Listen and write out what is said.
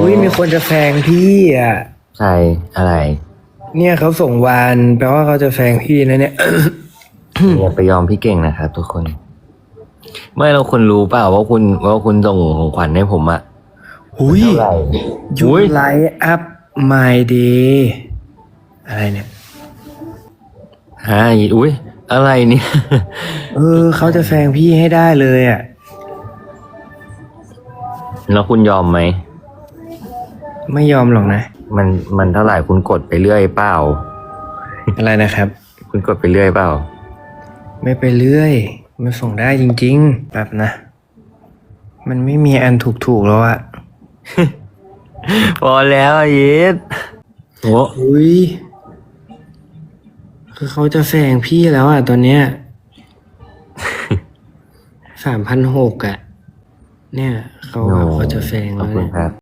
อุ้ยมีคนจะแฟงพี่อะใครอะไร เนี่ยเขาส่งวานแปลว่าเขาจะแฟงพี่นะเนี่ย อย่าไปยอมพี่เก่งนะครับทุกคน ไม่เราคุณรู้เปล่าว่าคุณว่าคุณส่งของขวัญให้ผมอะหุยเท่าไหร่ยูอุ๊ยไลท์อัพ my day อะไรเนี่ย ฮะอุ้ยอะไรเนี่ย เออเขาจะแฟงพี่ให้ได้เลยอะ แล้วคุณยอมไหม ไม่ยอมหรอกนะ มันมันเท่าไหร่คุณกดไปเรื่อยเปล่า อะไรนะครับ คุณกดไปเรื่อยเปล่า ไม่ไปเรื่อย มันส่งได้จริงๆแบบนะ มันไม่มีอันถูกๆแล้วอะพอแล้วอะยิดโอ้อุ้ยคือเขาจะแฟงพี่แล้วอะตอนเนี้ยสามพันหกอะเนี่ย เขาโหเขาจะแฟงขอบแล้วคุณเนี่ย ครับ